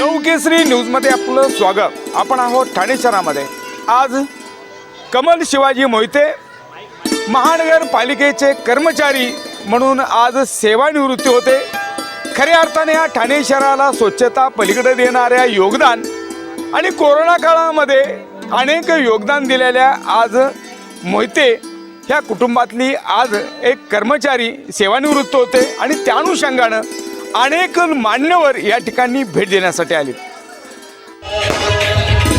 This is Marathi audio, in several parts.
नवकेसरी न्यूजमध्ये आपलं स्वागत. आपण आहोत ठाणे शहरामध्ये. आज कमल शिवाजी मोहिते महानगरपालिकेचे कर्मचारी म्हणून आज सेवानिवृत्ती होते. खऱ्या अर्थाने या ठाणे शहराला स्वच्छता पलीकडे देणाऱ्या योगदान आणि कोरोना काळामध्ये अनेक योगदान दिलेल्या आज मोहिते ह्या कुटुंबातली आज एक कर्मचारी सेवानिवृत्त होते आणि त्या अनुषंगानं अनेक मान्यवर या ठिकाणी भेट देण्यासाठी आले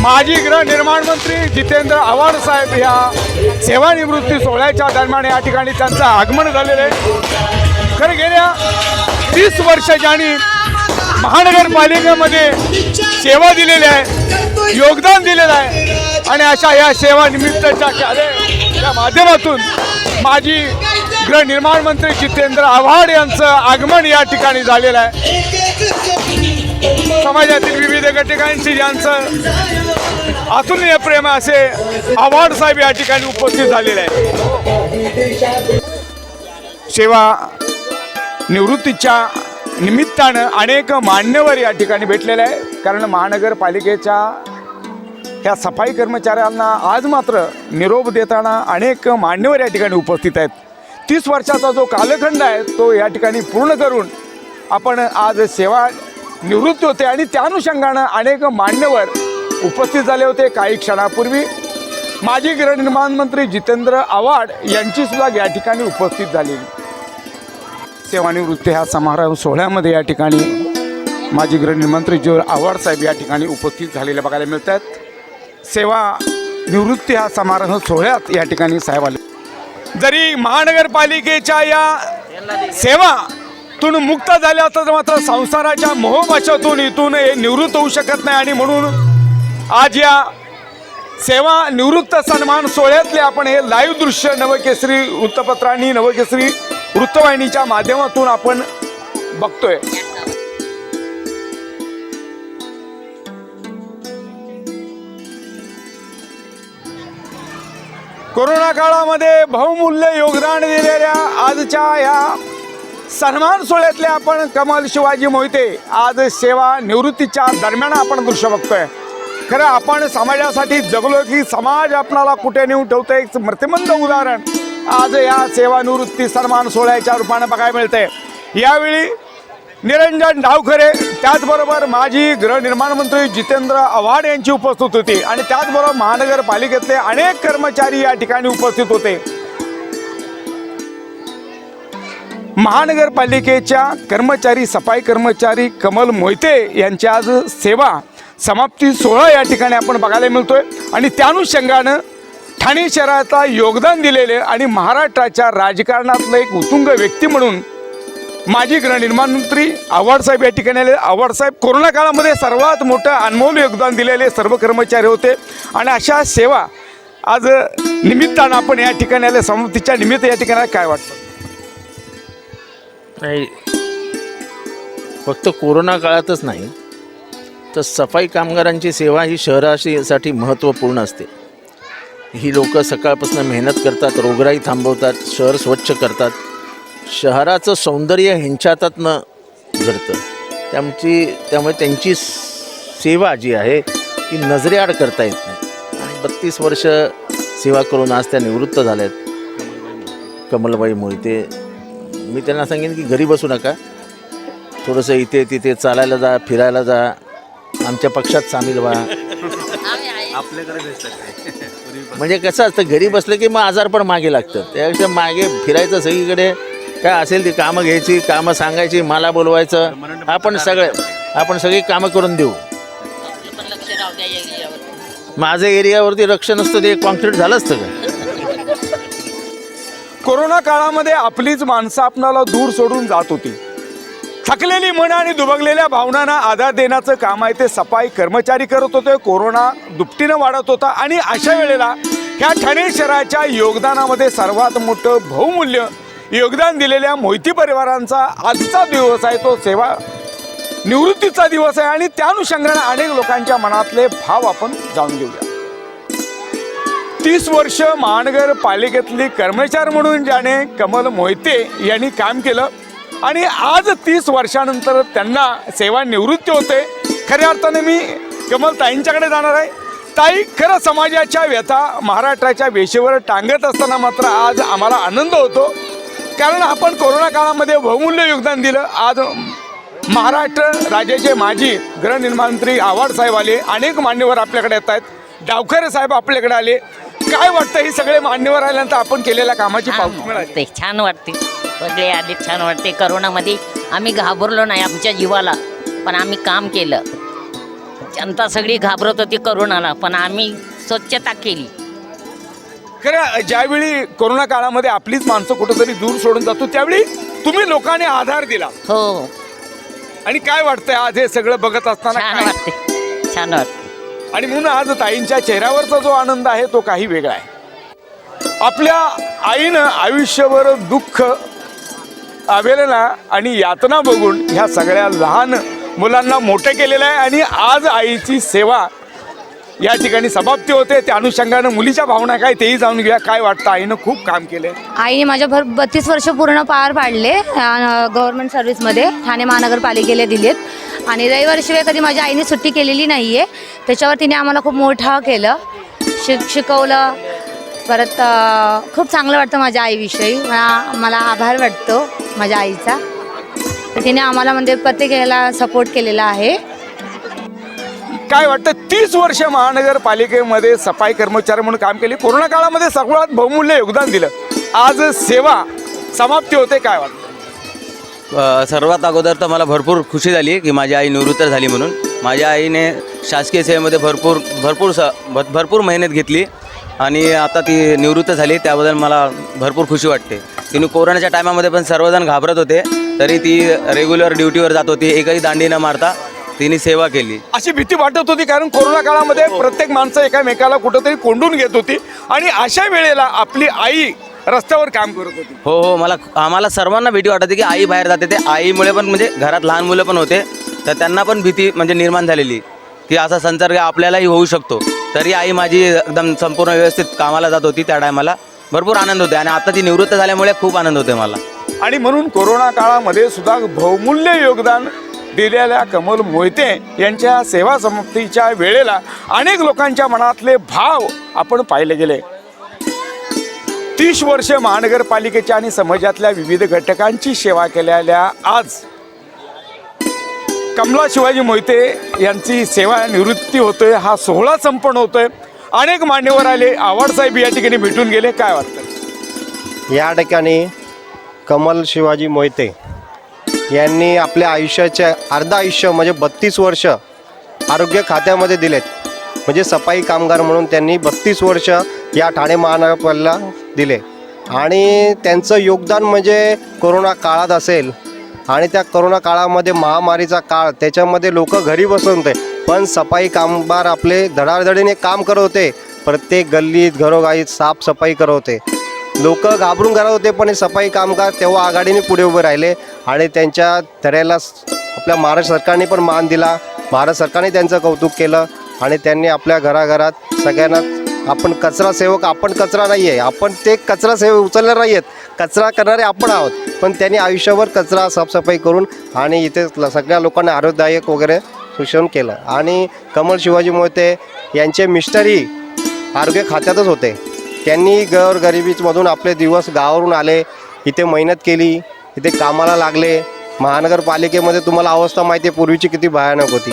माजी गृहनिर्माण मंत्री जितेंद्र आव्हाड साहेब या सेवानिवृत्ती सोहळ्याच्या दरम्यान या ठिकाणी त्यांचं आगमन झालेलं आहे. खरं गेल्या तीस वर्ष ज्यांनी महानगरपालिकेमध्ये सेवा दिलेली आहे योगदान दिलेलं आहे आणि अशा या सेवानिमित्तच्या माध्यमातून माझी गृहनिर्माण मंत्री जितेंद्र आव्हाड यांचं आगमन या ठिकाणी झालेलं आहे. समाजातील विविध घटकांशी ज्यांचं अतुलनीय प्रेम असे आव्हाड साहेब या ठिकाणी उपस्थित झालेले आहे सेवा निवृत्तीच्या निमित्तानं अनेक मान्यवर या ठिकाणी भेटलेले आहे कारण महानगरपालिकेच्या ह्या सफाई कर्मचाऱ्यांना आज मात्र निरोप देताना अनेक मान्यवर या ठिकाणी उपस्थित आहेत. तीस वर्षाचा जो कालखंड आहे तो या ठिकाणी पूर्ण करून आपण आज सेवा निवृत्त होते आणि त्या अनुषंगानं अनेक मान्यवर उपस्थित झाले होते काही क्षणापूर्वी. माजी गृहनिर्माण मंत्री जितेंद्र आव्हाड यांची सुद्धा या ठिकाणी उपस्थित झालेली सेवानिवृत्ती ह्या समारोह सोहळ्यामध्ये या ठिकाणी माजी गृहनिर्माण मंत्री जो आव्हाड साहेब या ठिकाणी उपस्थित झालेले बघायला मिळतात. सेवा निवृत्ती हा समारोह सोहळ्यात या ठिकाणी साहेब आले. जरी महानगरपालिकेच्या या सेवातून मुक्त झाल्या तर मात्र संसाराच्या मोहपाशातून इथून हे निवृत्त होऊ शकत नाही. आणि म्हणून आज या सेवा निवृत्त सन्मान सोहळ्यातले आपण हे लाईव्ह दृश्य नवकेसरी वृत्तपत्रांनी नवकेसरी वृत्तवाहिनीच्या माध्यमातून आपण बघतोय. कोरोना काळामध्ये बहुमूल्य योगदान दिलेल्या आजच्या या सन्मान सोहळ्यातले आपण कमल शिवाजी मोहिते आज सेवा निवृत्तीच्या दरम्यान आपण दृश्य बघतोय. खरं आपण समाजासाठी जगलो की समाज आपणाला कुठे नेऊन ठेवतो एक मृत्यमंद उदाहरण. आज या सेवानिवृत्ती सन्मान सोहळ्याच्या रूपानं बघायला मिळते यावेळी निरंजन डावखरे त्याचबरोबर माजी गृहनिर्माण मंत्री जितेंद्र आव्हाड यांची उपस्थित होती. आणि त्याचबरोबर महानगरपालिकेतले अनेक कर्मचारी या ठिकाणी उपस्थित होते. महानगरपालिकेच्या कर्मचारी सफाई कर्मचारी कमल मोहिते यांची आज सेवा समाप्ती सोहळा या ठिकाणी आपण बघायला मिळतोय. आणि त्या अनुषंगानं ठाणे शहराचा योगदान दिलेले आणि महाराष्ट्राच्या राजकारणातलं एक उत्तुंग व्यक्ती म्हणून माजी गृहनिर्माण मंत्री आव्हाडसाहेब या ठिकाणी आले. आव्हाडसाहेब कोरोना काळामध्ये सर्वात मोठं अनमोल योगदान दिलेले सर्व कर्मचारी होते. आणि अशा सेवा आज निमित्तानं आपण या ठिकाणी आले. समाप्तीच्या निमित्त या ठिकाणी काय वाटतं? नाही. फक्त कोरोना काळातच नाही तर सफाई कामगारांची सेवा ही शहराशीसाठी महत्त्वपूर्ण असते. ही लोक सकाळपासून मेहनत करतात रोगराई थांबवतात शहर स्वच्छ करतात. शहराचं सौंदर्य ह्यांच्या हातातनं घडतं. त्यांची त्यामुळे त्यांची सेवा जी आहे ती नजरेआड करता येत नाही. आणि बत्तीस वर्ष सेवा करून आज त्या निवृत्त झाल्या आहेत कमलबाई मोहिते. मी त्यांना सांगेन की घरी बसू नका. थोडंसं इथे तिथे चालायला जा फिरायला जा. आमच्या पक्षात सामील व्हा. म्हणजे कसं असतं घरी बसलं की मग आजार पण मागे लागतं. त्यापेक्षा मागे फिरायचं सगळीकडे काय असेल ती कामं घ्यायची कामं सांगायची मला बोलवायचं आपण सगळे आपण सगळी कामं करून देऊ. पण लक्ष राहू द्या एरियावर एरियावरती रक्षण असतं ते कॉन्क्रीट झालं असतं का? कोरोना काळामध्ये आपलीच माणसं आपणाला दूर सोडून जात होती. थकलेली मन आणि दुबगलेल्या भावनांना आधार देण्याचं काम आहे ते सफाई कर्मचारी करत होते कोरोना दुपटीनं वाढत होता आणि अशा वेळेला ह्या ठाणे शहराच्या योगदानामध्ये सर्वात मोठं बहुमूल्य योगदान दिलेल्या मोहिती परिवारांचा आजचा दिवस आहे तो सेवा निवृत्तीचा दिवस आहे आणि त्या अनुषंगाने अनेक लोकांच्या मनातले भाव आपण जाणून घेऊया. तीस वर्ष महानगर पालिकेतली कर्मचारी म्हणून ज्याने कमल मोहिते यांनी काम केलं आणि आज तीस वर्षानंतर त्यांना सेवानिवृत्ती होते. खऱ्या अर्थाने मी कमल ताईंच्याकडे जाणार आहे. ताई खरं समाजाच्या व्यथा महाराष्ट्राच्या वेशीवर टांगत असताना मात्र आज आम्हाला आनंद होतो. कारण आपण कोरोना काळामध्ये बहुमूल्य योगदान दिलं. आज महाराष्ट्र राज्याचे माजी गृहनिर्माण मंत्री आव्हाड साहेब आले. अनेक मान्यवर आपल्याकडे येत आहेत. डावखरे साहेब आपल्याकडे आले. काय वाटतं हे सगळे मान्यवर आल्यानंतर आपण केलेल्या कामाची पावती मिळाली? वाटते छान वाटते. सगळे आले छान वाटते. करोनामध्ये आम्ही घाबरलो नाही आमच्या जीवाला पण आम्ही काम केलं. जनता सगळी घाबरत होती करोनाला पण आम्ही स्वच्छता केली. खरं ज्यावेळी कोरोना काळामध्ये आपलीच माणसं कुठंतरी दूर सोडून जातो त्यावेळी तुम्ही लोकांनी आधार दिला. हो. आणि काय वाटतंय आज हे सगळं बघत असताना छान काय? वाटते छान वाटते आणि म्हणून आज ताईंच्या चेहऱ्यावरचा जो आनंद आहे तो काही वेगळा आहे. आपल्या आईनं आयुष्यभर दुःख आवेदना आणि यातना बघून ह्या सगळ्या लहान मुलांना मोठे केलेलं आहे आणि आज आईची सेवा या ठिकाणी समाप्ती होते. त्या अनुषंगानं मुलीच्या भावना काय तेही जाणून घेऊया. काय वाटतं आईनं? खूप काम केलंय आईने माझ्या भर बत्तीस वर्ष पूर्ण पार पाडले गव्हर्नमेंट सर्व्हिसमध्ये ठाणे महानगरपालिकेला दिलेत. आणि रविवारशिवाय कधी माझ्या आईने सुट्टी केलेली नाही आहे त्याच्यावर तिने आम्हाला खूप मोठं केलं. शिक शिकवलं. परत खूप चांगलं वाटतं माझ्या आईविषयी. मला मला आभार वाटतो माझ्या आईचा. तर तिने आम्हाला म्हणजे प्रत्येक ह्याला सपोर्ट केलेला आहे. काय वाटतं? तीस वर्ष महानगरपालिकेमध्ये सफाई कर्मचारी म्हणून काम केले. कोरोना काळामध्ये सगळ्यात बहुमूल्य योगदान दिलं. आज सेवा समाप्ती होते काय वाटतं? सर्वात अगोदर तर मला भरपूर खुशी झाली की माझी आई निवृत्त झाली म्हणून. माझ्या आईने शासकीय सेवेमध्ये भरपूर भरपूर स भरपूर मेहनत घेतली आणि आता ती निवृत्त झाली. त्याबद्दल मला भरपूर खुशी वाटते. तिने कोरोनाच्या टायमामध्ये पण सर्वजण घाबरत होते तरी ती रेग्युलर ड्युटीवर जात होती. एकही दांडी न मारता तिने सेवा केली. अशी भीती वाटत होती कारण कोरोना काळामध्ये प्रत्येक माणसं एकामेकाला कुठंतरी कोंडून घेत होती आणि अशा वेळेला आपली आई रस्त्यावर काम करत होती. हो हो मला आम्हाला सर्वांना भीती वाटत होती की आई बाहेर जाते. ते आईमुळे पण म्हणजे घरात लहान मुलं पण होते तर त्यांना पण भीती म्हणजे निर्माण झालेली. की असा संसर्ग आपल्यालाही होऊ शकतो. तरी आई माझी एकदम संपूर्ण व्यवस्थित कामाला जात होती त्या टायमाला. भरपूर आनंद होते आणि आता ती निवृत्त झाल्यामुळे खूप आनंद होते मला. आणि म्हणून कोरोना काळामध्ये सुद्धा बहुमूल्य योगदान दिलेल्या कमल मोहिते यांच्या सेवा समाप्तीच्या वेळेला अनेक लोकांच्या मनातले भाव आपण पाहिले गेले. तीस वर्ष महानगरपालिकेच्या आणि समाजातल्या विविध घटकांची सेवा केलेल्या आज कमला शिवाजी मोहिते यांची सेवा निवृत्ती होतोय हा सोहळा संपन्न होतोय. अनेक मान्यवर आले आव्हाड साहेब या ठिकाणी भेटून गेले काय वाटतं? या ठिकाणी कमल शिवाजी मोहिते यांनी आपल्या आयुष्याचे अर्धा आयुष्य म्हणजे बत्तीस वर्ष आरोग्य खात्यामध्ये दिलेत. म्हणजे सफाई कामगार म्हणून त्यांनी बत्तीस वर्ष या ठाणे महानगरपालिकेला दिले. आणि त्यांचं योगदान म्हणजे कोरोना काळात असेल आणि त्या कोरोना काळामध्ये महामारीचा काळ त्याच्यामध्ये लोक घरी बसून होते. पण सफाई कामगार आपले धडाधडीने काम करत होते. प्रत्येक गल्लीत घरोघाईत साफसफाई करत होते. लोक घाबरून घरात होते पण हे सफाई कामगार तेव्हा आघाडीने पुढे उभे राहिले आणि त्यांच्या धड्याला आपल्या महाराष्ट्र सरकारने पण मान दिला. महाराष्ट्र सरकारने त्यांचं कौतुक केलं आणि त्यांनी आपल्या घराघरात सगळ्यांना आपण कचरा सेवक आपण कचरा नाही आहे आपण ते कचरा सेवक उचलणार नाही आहेत. कचरा करणारे आपण आहोत पण त्यांनी आयुष्यभर कचरा साफसफाई करून आणि इथे सगळ्या लोकांना आरोग्यदायक वगैरे शिक्षण केलं. आणि कमल शिवाजी मोहिते यांचे मिस्टरही आरोग्य खात्यातच होते. त्यांनी गरगरिबीमधून आपले दिवस गावावरून आले इथे मेहनत केली इथे कामाला लागले. महानगरपालिकेमध्ये तुम्हाला अवस्था माहिती आहे पूर्वीची किती भयानक होती.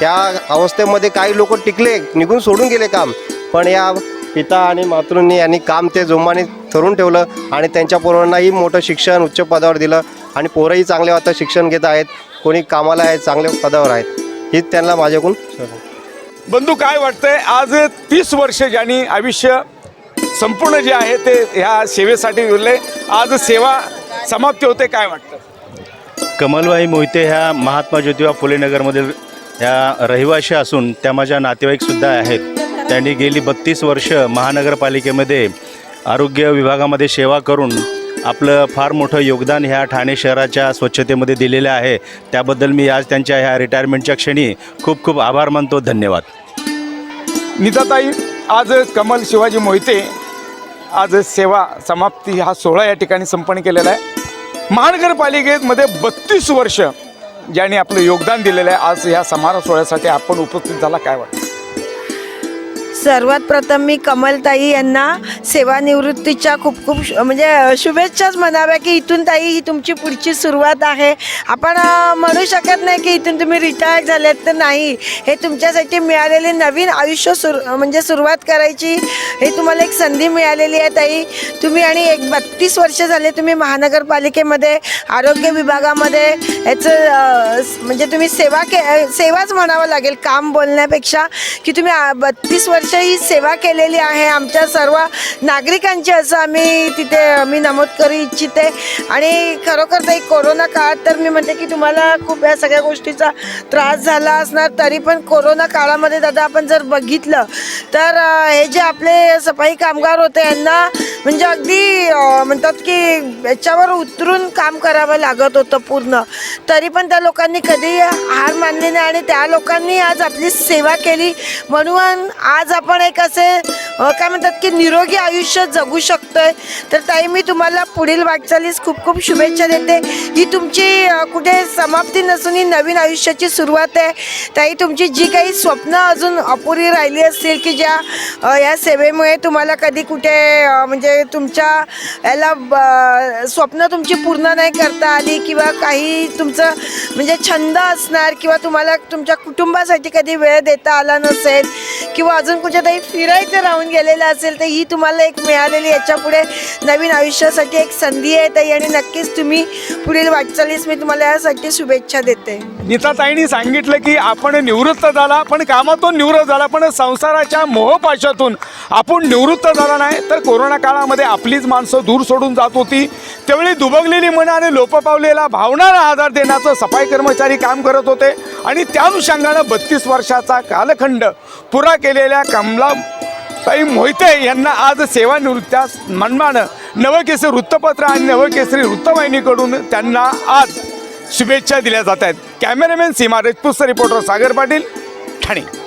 त्या अवस्थेमध्ये काही लोक टिकले निघून सोडून गेले काम. पण या पिता आणि मातृंनी यांनी काम ते जोमाने ठरून ठेवलं आणि त्यांच्या पोरांनाही मोठं शिक्षण उच्च पदावर दिलं आणि पोरंही चांगले आता शिक्षण घेत आहेत. कोणी कामाला आहेत चांगल्या पदावर आहेत. हीच त्यांना माझ्याकडून बंधू काय वाटतंय? आज तीस वर्ष ज्यांनी आयुष्य संपूर्ण जे आहे ते ह्या सेवेसाठी दिले आज सेवा समाप्ती होते काय वाटतं? कमलबाई मोहिते ह्या महात्मा ज्योतिबा फुले नगरमधील ह्या रहिवाशी असून त्या माझ्या नातेवाईकसुद्धा आहेत. त्यांनी गेली बत्तीस वर्ष महानगरपालिकेमध्ये आरोग्य विभागामध्ये सेवा करून आपलं फार मोठं योगदान ह्या ठाणे शहराच्या स्वच्छतेमध्ये दिलेलं आहे. त्याबद्दल मी आज त्यांच्या ह्या रिटायरमेंटच्या क्षणी खूप खूप आभार मानतो. धन्यवाद. निताताई आज कमल शिवाजी मोहिते आज सेवा समाप्ती हा सोहळा या ठिकाणी संपन्न केलेला आहे. महानगरपालिकेमध्ये बत्तीस वर्ष ज्यांनी आपलं योगदान दिलेलं आहे आज या समारोह सोहळ्यासाठी आपण उपस्थित झाला काय वाटतं? सर्वात प्रथम मी कमलताई यांना सेवानिवृत्तीच्या खूप खूप म्हणजे शुभेच्छाच म्हणाव्या की इथून ताई ही तुमची पुढची सुरुवात आहे. आपण म्हणू शकत नाही की इथून तुम्ही रिटायर झालेत तर नाही. हे तुमच्यासाठी मिळालेले नवीन आयुष्य सुरू म्हणजे सुरुवात करायची हे तुम्हाला एक संधी मिळालेली आहे ताई. तुम्ही आणि एक बत्तीस वर्ष झाले तुम्ही महानगरपालिकेमध्ये आरोग्य विभागामध्ये याचं म्हणजे तुम्ही सेवा के सेवाच म्हणावं लागेल काम बोलण्यापेक्षा की तुम्ही बत्तीस वर्ष ही सेवा केलेली आहे. आमच्या सर्व नागरिकांची असं आम्ही तिथे मी नमूद करू इच्छिते. आणि खरोखर ते कोरोना काळात तर मी म्हणते की तुम्हाला खूप या सगळ्या गोष्टीचा त्रास झाला असणार तरी पण कोरोना काळामध्ये दादा आपण जर बघितलं तर हे जे आपले सफाई कामगार होते यांना म्हणजे अगदी म्हणतात की याच्यावर उतरून काम करावं लागत होतं पूर्ण. तरी पण त्या लोकांनी कधी हार मानली नाही आणि त्या लोकांनी आज आपली सेवा केली. म्हणून आज आपण एक असे काय म्हणतात की निरोगी आयुष्य जगू शकतोय. तर ताई मी तुम्हाला पुढील वाटचालीस खूप खूप शुभेच्छा देते. ही तुमची कुठे समाप्ती नसून ही नवीन आयुष्याची सुरुवात आहे. ताई तुमची जी काही स्वप्न अजून अपुरी राहिली असतील की ज्या या सेवेमुळे तुम्हाला कधी कुठे म्हणजे म्हणजे तुमच्या याला स्वप्न तुमची पूर्ण नाही करता आली किंवा काही तुमचं म्हणजे छंद असणार किंवा तुम्हाला तुमच्या कुटुंबासाठी कधी वेळ देता आला नसेल किंवा अजून कुठेतरी फिरायचं राहून गेलेलं असेल तर ही तुम्हाला एक मिळालेली याच्यापुढे नवीन आयुष्यासाठी एक संधी आहे. ताई आणि नक्कीच तुम्ही पुढील वाटचालीस मी तुम्हाला यासाठी शुभेच्छा देते. नीताताईंनी सांगितलं की आपण निवृत्त झाला पण कामातून निवृत्त झाला पण संसाराच्या मोहपाशातून आपण निवृत्त झाला नाही तर कोरोना काळात काळामध्ये आपलीच माणसं दूर सोडून जात होती. त्यावेळी दुबगलेली मन आणि लोप पावलेला भावनाला आधार देण्याचं सफाई कर्मचारी काम करत होते. आणि त्या अनुषंगानं बत्तीस वर्षाचा कालखंड पुरा केलेल्या कमला ताई मोहिते यांना आज सेवानिवृत्त्यास मनमानं नवकेसरी वृत्तपत्र आणि नवकेसरी वृत्तवाहिनीकडून त्यांना आज शुभेच्छा दिल्या जात आहेत. कॅमेरामॅन सीमा राजपूतचा रिपोर्टर सागर पाटील ठाणे.